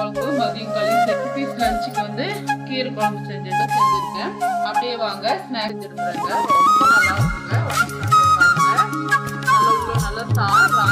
குழம்பு மதியம் களி செட் பீஸ் லஞ்சுக்கு வந்து கீரை குழம்பு செஞ்சது செஞ்சிருக்கேன். அப்படியே வாங்க ஸ்நாக்ஸ் எடுத்துருங்க ரொம்ப நல்லா இருக்குங்க. நல்லா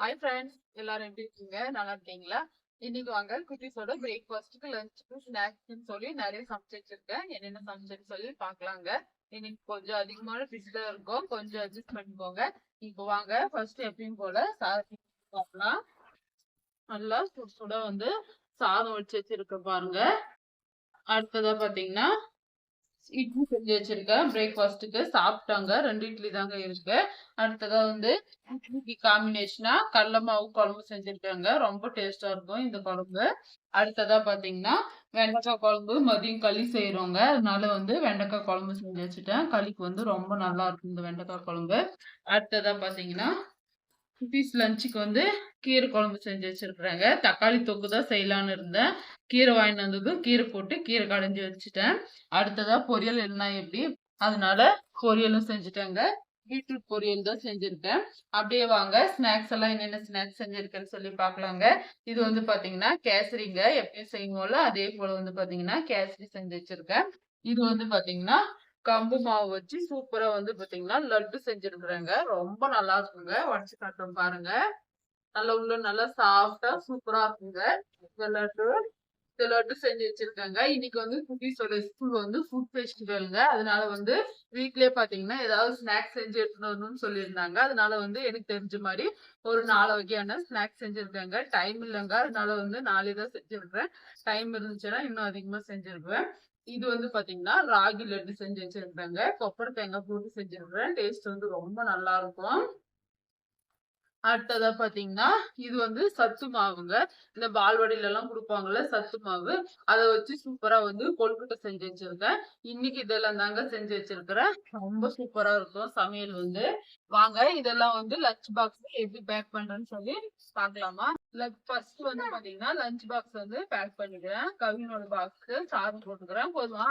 ஹாய் ஃப்ரெண்ட்ஸ் எல்லாரும் எப்படி இருக்கீங்க? நல்லா இருக்கீங்களா? இன்னைக்கு வாங்க. குட்டீஸோட பிரேக்ஃபாஸ்ட்டுக்கு லஞ்சுக்கு ஸ்நாக்ஸ்னு சொல்லி நிறைய சமைச்சு வச்சிருக்கேன் என்னென்ன சமைச்சுன்னு சொல்லி பார்க்கலாங்க. இன்னைக்கு கொஞ்சம் அதிகமான ஃபிஷ்ல இருக்கும். கொஞ்சம் அட்ஜஸ்ட் பண்ணிக்கோங்க. இப்போ வாங்க. ஃபர்ஸ்ட் எப்பயும் போல சாதம் பார்க்கலாம். நல்லா சுட சுட வந்து சாதம் வச்சு வச்சிருக்க பாருங்க. அடுத்ததா பாத்தீங்கன்னா இட்லி செஞ்சு வச்சிருக்கேன். பிரேக்ஃபாஸ்ட்டுக்கு சாப்பிட்டாங்க. ரெண்டு இட்லி தாங்க இருக்கு. அடுத்ததாக வந்து இட்லிக்கு காம்பினேஷனா கடல மாவு குழம்பு செஞ்சிருக்காங்க. ரொம்ப டேஸ்டா இருக்கும் இந்த குழம்பு. அடுத்ததா பாத்தீங்கன்னா வெண்டைக்காய் குழம்பு மதியம் களி செய்யறோங்க அதனால வந்து வெண்டைக்காய் குழம்பு செஞ்சு வச்சுட்டேன். களிக்கு வந்து ரொம்ப நல்லா இருக்கும் இந்த வெண்டைக்காய் குழம்பு. அடுத்ததா பாத்தீங்கன்னா குட்டீஸ் லஞ்சுக்கு வந்து கீரை குழம்பு செஞ்சு வச்சுருக்குறாங்க. தக்காளி தொக்கு தான் செய்யலான்னு இருந்தேன். கீரை வாங்கிட்டு வந்ததும் கீரை போட்டு கீரை கடைஞ்சி வச்சுட்டேன். அடுத்ததாக பொரியல் இல்லைன்னா எப்படி? அதனால பொரியலும் செஞ்சுட்டேங்க. பீட்ரூட் பொரியல் தான் செஞ்சுருக்கேன். அப்படியே வாங்க ஸ்நாக்ஸ் எல்லாம் என்னென்ன ஸ்நாக்ஸ் செஞ்சுருக்கேன்னு சொல்லி பார்க்கலாங்க. இது வந்து பார்த்தீங்கன்னா கேசரிங்க. எப்பயும் செய்வோம்ல அதே போல் வந்து பார்த்தீங்கன்னா கேசரி செஞ்சு வச்சுருக்கேன். இது வந்து பார்த்தீங்கன்னா கம்பு மாவு வச்சு சூப்பரா வந்து பாத்தீங்கன்னா லட்டு செஞ்சிருக்கிறேங்க. ரொம்ப நல்லா இருக்குங்க. உடச்சு காட்டுறோம் பாருங்க. நல்லா உள்ள நல்லா சாஃப்டா சூப்பரா இருக்குங்க. இந்த லட்டு இந்த லட்டு செஞ்சு வச்சிருக்காங்க. இன்னைக்கு வந்து குட்டீஸோட ஸ்கூல் வந்து ஃபுட் ஃபெஸ்டிவலுங்க அதனால வந்து வீட்லயே பாத்தீங்கன்னா ஏதாவது ஸ்நாக்ஸ் செஞ்சு எடுத்துட்டு வரணும்னு சொல்லியிருந்தாங்க. அதனால வந்து எனக்கு தெரிஞ்ச மாதிரி ஒரு நாலு வகையான ஸ்நாக்ஸ் செஞ்சிருக்காங்க. டைம் இல்லைங்க. அதனால வந்து நாளே தான் செஞ்சிருக்கிறேன். டைம் இருந்துச்சுன்னா இன்னும் அதிகமா செஞ்சிருக்குவேன். இது வந்து பாத்தீங்கன்னா ராகி லட்டு செஞ்சு வச்சிருக்காங்க. கொப்பரை தேங்காய் போட்டு செஞ்சிருக்கிறேன் டேஸ்ட் வந்து ரொம்ப நல்லா இருக்கும். அடுத்ததா பாத்தீங்கன்னா இது வந்து சத்து மாவுங்க. இந்த பால்வாடியில எல்லாம் கொடுப்பாங்கல்ல சத்து மாவு. அதை வச்சு சூப்பரா வந்து கொழுக்கட்டை செஞ்சு வச்சிருக்கேன். இன்னைக்கு இதெல்லாம் தாங்க செஞ்சு வச்சிருக்கிறேன். ரொம்ப சூப்பரா இருக்கும் சமையல் வந்து. வாங்க இதெல்லாம் வந்து லஞ்ச் பாக்ஸ் எப்படி பேக் பண்றேன்னு சொல்லி பார்க்கலாமா ஃபர்ஸ்ட் வந்து பாத்தீங்கன்னா லஞ்ச் பாக்ஸ் வந்து பேக் பண்ணிக்கிறேன். கவினோட பாக்ஸ் சாதம் போட்டுக்கிறேன். போதுமா?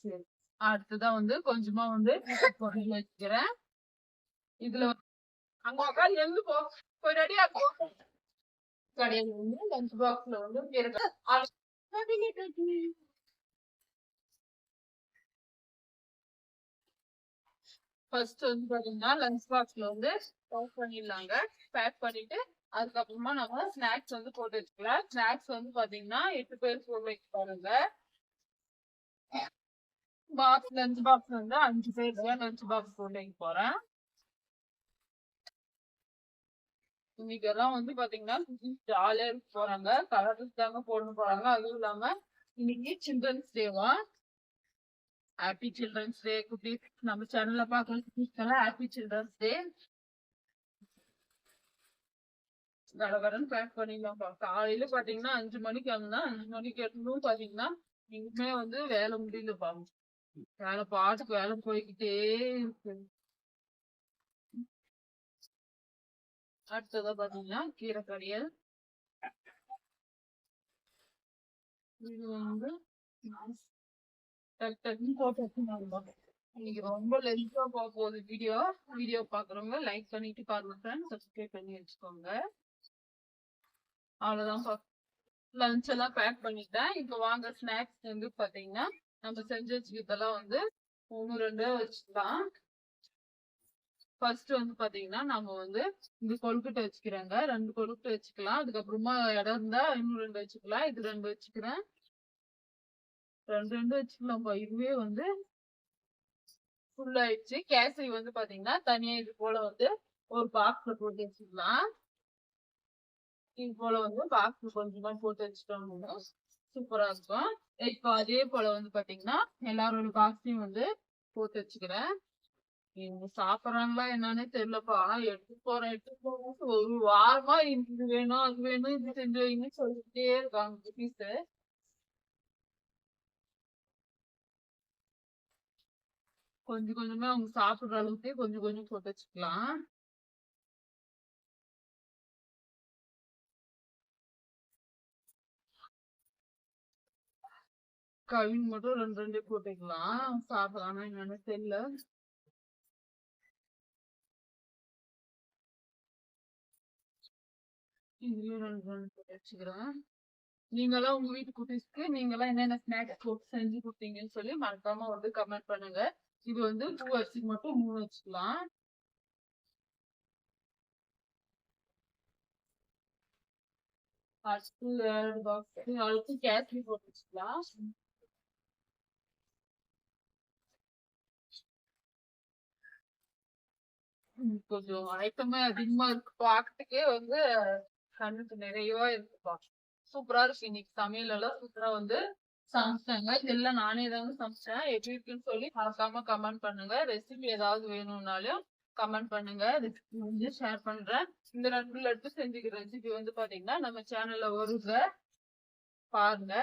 சரி. அடுத்ததான் வந்து கொஞ்சமா வந்து பொருள் வச்சுக்கிறேன். இதுல வந்து- அங்க உட்காந்து எழுந்து போ. போய் ரெடியா கடையில வந்து லஞ்ச் பாக்ஸ்ல வந்து ஃபர்ஸ்ட் வந்து பாத்தீங்கன்னா லஞ்ச் பாக்ஸ்ல வந்து பேக் பண்ணிடலாங்க. பேக் பண்ணிட்டு அதுக்கப்புறமா நம்ம ஸ்நாக்ஸ் வந்து போட்டு வச்சுக்கலாம். ஸ்நாக்ஸ் வந்து பாத்தீங்கன்னா எட்டு பேர் போட்டு பாருங்க. பாக்ஸ் லஞ்ச் பாக்ஸ் வந்து அஞ்சு பேர் லஞ்ச் பாக்ஸ் போட்டு போறேன். இன்னைக்கு எல்லாம் வந்து பாத்தீங்கன்னா ஜாலியா இருக்க போறாங்க. கலர் ட்ரெஸ் தாங்க போட போறாங்க. அதுவும் இல்லாம இன்னைக்கு சில்ட்ரன்ஸ் டேவா ஹாப்பி சில்ட்ரன்ஸ் டே குட்டி. நம்ம சேனல்ல பாக்குற குட்டீஸ்க்கெல்லாம் ஹாப்பி சில்ட்ரன்ஸ் டே கடகடன் பேக் பண்ணிடலாம்ப்பா காலையில பாத்தீங்கன்னா அஞ்சு மணிக்கு வந்தா அஞ்சு மணிக்கு எடுத்தும் பாத்தீங்கன்னா இங்குமே வந்து வேலை முடியலப்பா. வேலை பாட்டுக்கு வேலை போய்கிட்டே இருக்கு. அடுத்ததா பாத்தீங்கன்னா கீரை கறியல் இது வந்து டக் டக்குன்னு போட்டு இன்னைக்கு ரொம்ப லென்த்தா போக போகுது வீடியோ வீடியோ பாக்குறவங்க லைக் பண்ணிட்டு பாருங்க ஃப்ரெண்ட்ஸ் சப்ஸ்கிரைப் பண்ணி வச்சுக்கோங்க. அவ்வளவுதான் லஞ்ச் எல்லாம் பேக் பண்ணிட்டேன். இப்போ வாங்க ஸ்நாக்ஸ் வந்து பாத்தீங்கன்னா நம்ம செஞ்சு வச்சுக்கிறதெல்லாம் வந்து ஒன்று ரெண்டு வச்சுக்கலாம். ஃபர்ஸ்ட் வந்து பாத்தீங்கன்னா நம்ம வந்து இந்த கொழுக்கட்டை வச்சுக்கிறேங்க. ரெண்டு கொழுக்கட்டை வச்சுக்கலாம். அதுக்கப்புறமா இடம் இருந்தா இன்னும் ரெண்டு வச்சுக்கலாம். இது ரெண்டு வச்சுக்கிறேன். ரெண்டு ரெண்டு வச்சுக்கலாம்ப்பா. இதுவே வந்து ஃபுல் ஆயிடுச்சு கேசரி வந்து பாத்தீங்கன்னா தனியா இது போல வந்து ஒரு பாக்ஸ்ல போட்டு வச்சுக்கலாம். இது போல வந்து பாக்ஸ்ல கொஞ்சமா போட்டு வச்சுட்டோம்னா சூப்பரா இருக்கும். இப்போ அதே போல வந்து பாத்தீங்கன்னா எல்லாரோட பாக்ஸையும் வந்து போட்டு வச்சுக்கிறேன். இவங்க சாப்பிடுறாங்களா என்னன்னே தெரியலப்பா. ஆனா எடுத்து போறேன் எடுத்து போறேன் ஒரு வாரமா இது வேணும் அது வேணும் இது செஞ்சு வைங்கன்னு சொல்லிட்டே இருக்காங்க குட்டீஸ் கொஞ்சம் கொஞ்சமா அவங்க சாப்பிடுற அளவுக்கு கொஞ்சம் கொஞ்சம் போட்டு வச்சுக்கலாம். கவின் மட்டும் ரெண்டு ரெண்டு போட்டுக்கலாம். சாப்பிடலாம் என்னன்னு தெரியல. இதுலயும் ரெண்டு ரெண்டு போட்டு நீங்களாம் உங்க வீட்டு குட்டீஸ்க்கு நீங்களாம் என்னென்ன ஸ்நாக்ஸ் போட்டு செஞ்சு கொடுத்தீங்கன்னு சொல்லி மறக்காம வந்து கமெண்ட் பண்ணுங்க. இது வந்து பூ அரிசி மட்டும் மூணு வச்சுக்கலாம். அடுத்து ரெண்டு பாக்ஸ் அடுத்து கேசரி போட்டு வச்சுக்கலாம். ம், கொஞ்சம் ஐட்டமே அதிகமா இருக்கு பாக்கிறதுக்கே வந்து கண்ணுக்கு நிறையவா இருக்குப்பா. சூப்பரா இருக்கு இன்னைக்கு சமையல் எல்லாம். சூப்பரா வந்து சமைச்சாங்க. இதெல்லாம் நானே தாங்க சமைச்சேன். எப்படி இருக்குன்னு சொல்லி மறக்காம கமெண்ட் பண்ணுங்க. ரெசிபி ஏதாவது வேணும்னாலும் கமெண்ட் பண்ணுங்க. ரெசிபி வந்து ஷேர் பண்றேன். இந்த ரெண்டு லட்டு செஞ்சுக்கிற ரெசிபி வந்து பாத்தீங்கன்னா நம்ம சேனல்ல வருங்க பாருங்க.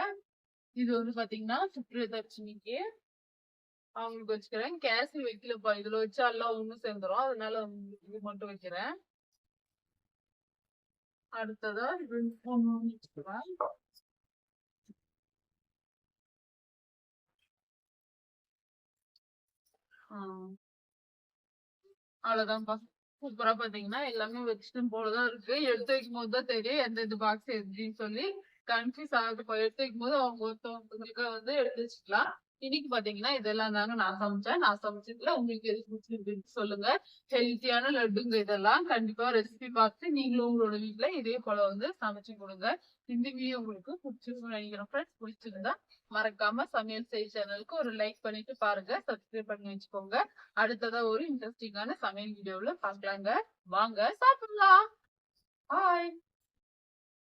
இது வந்து பாத்தீங்கன்னா சுப்ரதர்ஷினிக்கு அவங்களுக்கு வச்சுக்கிறேன். கேசரி வைக்கலப்பா. இதுல வச்சா எல்லாம் ஒண்ணு சேர்ந்துரும். அதனால இது மட்டும் வைக்கிறேன். அடுத்ததா ஆஹ் அவ்வளவுதான்ப்பா. சூப்பரா பாத்தீங்கன்னா எல்லாமே வச்சுட்டு போலதான் இருக்கு. எடுத்து வைக்கும் போது தான் தெரியும் எந்த இது பாக்ஸ் எப்படின்னு சொல்லி. கன்ஃபியூஸ் ஆகுது எடுத்து வைக்கும் போது அவங்க ஒருத்தவங்களுக்கு வந்து எடுத்து வச்சுக்கலாம். இன்னைக்கு பாத்தீங்கன்னா இதெல்லாம் தாங்க நான் சமைச்சேன். நான் சமைச்சதுல உங்களுக்கு எது பிடிச்சிருக்குன்னு சொல்லுங்க. ஹெல்த்தியான லட்டுங்க இதெல்லாம். கண்டிப்பா ரெசிபி பார்த்து நீங்களும் உங்களோட வீட்டுல இதே போல வந்து சமைச்சு கொடுங்க. இந்த வீடியோ உங்களுக்கு பிடிச்சிருக்கும் நினைக்கிறேன். ஃப்ரெண்ட்ஸ் பிடிச்சிருந்தா மறக்காம சமையல் செய் சேனலுக்கு ஒரு லைக் பண்ணிட்டு பாருங்க. சப்ஸ்கிரைப் பண்ணி வச்சுக்கோங்க. அடுத்ததா ஒரு இன்ட்ரெஸ்டிங்கான சமையல் வீடியோல பார்க்கலாங்க. வாங்க சாப்பிடலாம்.